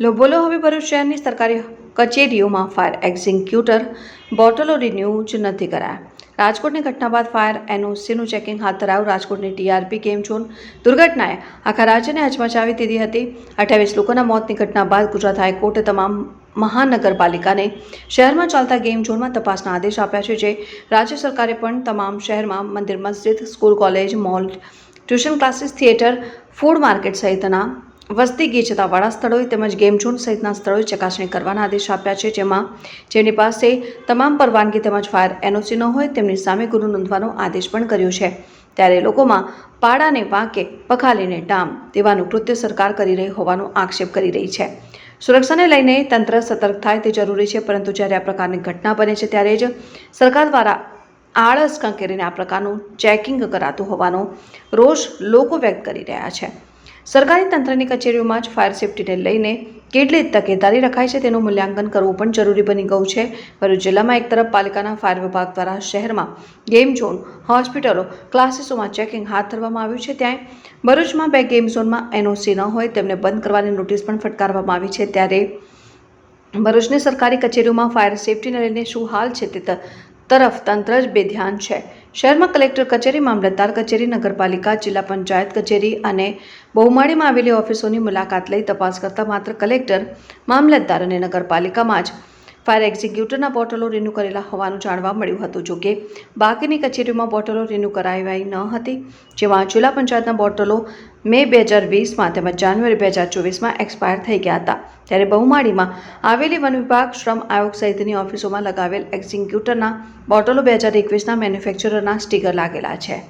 લો બોલો હવે ભરૂચ શહેરની સરકારી કચેરીઓમાં ફાયર એક્ઝિક્યુટર બોટલો રિન્યૂ જ નથી કરાયા. રાજકોટની ઘટના બાદ ફાયર એનઓસીનું ચેકિંગ હાથ ધરાયું. રાજકોટની ટીઆરપી ગેમ ઝોન દુર્ઘટનાએ આખા રાજ્યને હચમચાવી દીધી હતી. અઠ્યાવીસ લોકોના મોતની ઘટના બાદ ગુજરાત હાઈકોર્ટે તમામ મહાનગરપાલિકાને શહેરમાં ચાલતા ગેમ ઝોનમાં તપાસના આદેશ આપ્યા છે, જે રાજ્ય સરકારે પણ તમામ શહેરમાં મંદિર, મસ્જિદ, school, college, mall, tuition classes, theatre, food market સહિતના વસ્તી ગીચતાવાળા સ્થળોએ તેમજ ગેમ ઝોન સહિતના સ્થળોએ ચકાસણી કરવાના આદેશ આપ્યા છે. જેમાં જેની પાસે તમામ પરવાનગી તેમજ ફાયર એનઓસી ન હોય તેમની સામે ગુનો નોંધવાનો આદેશ પણ કર્યો છે. ત્યારે લોકોમાં પાડાને વાંકે, પખાલીને ડામ દેવાનું કૃત્ય સરકાર કરી રહી હોવાનો આક્ષેપ કરી રહી છે. સુરક્ષાને લઈને તંત્ર સતર્ક થાય તે જરૂરી છે, પરંતુ જ્યારે આ પ્રકારની ઘટના બને છે, ત્યારે જ સરકાર દ્વારા આળસ કંકેરીને આ પ્રકારનું ચેકિંગ કરાતું હોવાનો રોષ લોકો વ્યક્ત કરી રહ્યા છે. સરકારી તંત્રની કચેરીઓમાં જ ફાયર સેફટીને લઈને કેટલી તકેદારી રખાય છે તેનું મૂલ્યાંકન કરવું પણ જરૂરી બની ગયું છે. ભરૂચ જિલ્લામાં એક તરફ પાલિકાના ફાયર વિભાગ દ્વારા શહેરમાં ગેમ ઝોન, હોસ્પિટલો, ક્લાસીસોમાં ચેકિંગ હાથ ધરવામાં આવ્યું છે. ત્યાં ભરૂચમાં બે ગેમ ઝોનમાં એનઓસી ન હોય તેમને બંધ કરવાની નોટિસ પણ ફટકારવામાં આવી છે. ત્યારે ભરૂચની સરકારી કચેરીઓમાં ફાયર સેફટીને લઈને શું હાલ છે તે તરફ તંત્ર જ બેધ્યાન છે. શહેરમાં કલેક્ટર કચેરી, મામલતદાર કચેરી, નગરપાલિકા, જિલ્લા પંચાયત કચેરી અને બહુમાળીમાં આવેલી ઓફિસોની મુલાકાત લઈ તપાસ કરતા માત્ર કલેક્ટર, મામલતદાર અને નગરપાલિકામાં જ ફાયર એક્ઝિક્યુટરના બોટલો રિન્યૂ કરેલા હોવાનું જાણવા મળ્યું હતું. જોકે બાકીની કચેરીઓમાં બોટલો રિન્યૂ કરાવાઈ ન હતી, જેમાં જિલ્લા પંચાયતના બોટલો મે બે હજાર વીસમાં તેમજ જાન્યુઆરી બે હજાર ચોવીસમાં એક્સપાયર થઈ ગયા હતા. ત્યારે બહુમાળીમાં આવેલી વન વિભાગ શ્રમ આયોગ સહિતની ઓફિસોમાં લગાવેલ એક્ઝિક્યુટરના બોટલો બે હજાર એકવીસના મેન્યુફેક્ચરરના સ્ટીકર લાગેલા છે.